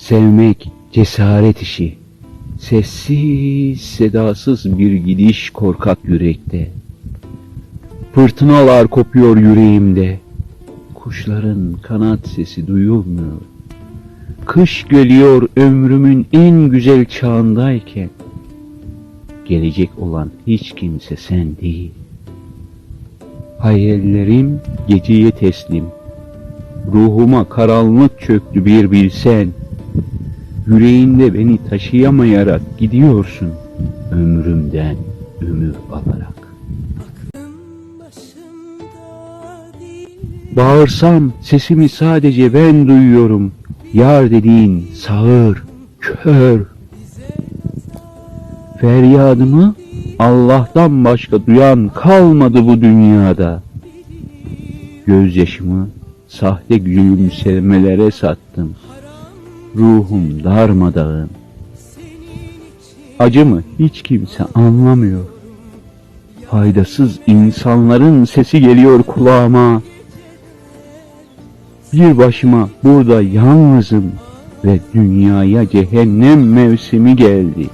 Sevmek cesaret işi. Sessiz, sedasız bir gidiş korkak yürekte. Fırtınalar kopuyor yüreğimde. Kuşların kanat sesi duyulmuyor. Kış geliyor ömrümün en güzel çağındayken. Gelecek olan hiç kimse sen değil. Hayallerim geceye teslim. Ruhuma karanlık çöktü bir bilsen. Yüreğinde beni taşıyamayarak gidiyorsun ömrümden ömür alarak. Bağırsam sesimi sadece ben duyuyorum. Yar dediğin sağır, kör. Feryadımı Allah'tan başka duyan kalmadı bu dünyada. Gözyaşımı sahte gülümsemelere sattım. Ruhum darmadağın. Acımı hiç kimse anlamıyor. Faydasız insanların sesi geliyor kulağıma. Bir başıma burada yalnızım ve dünyaya cehennem mevsimi geldi.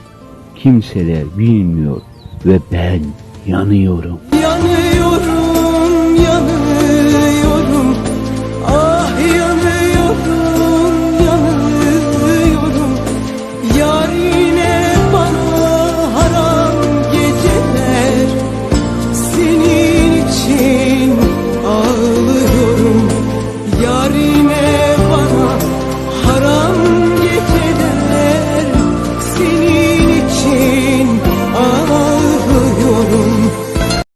Kimseler bilmiyor ve ben yanıyorum.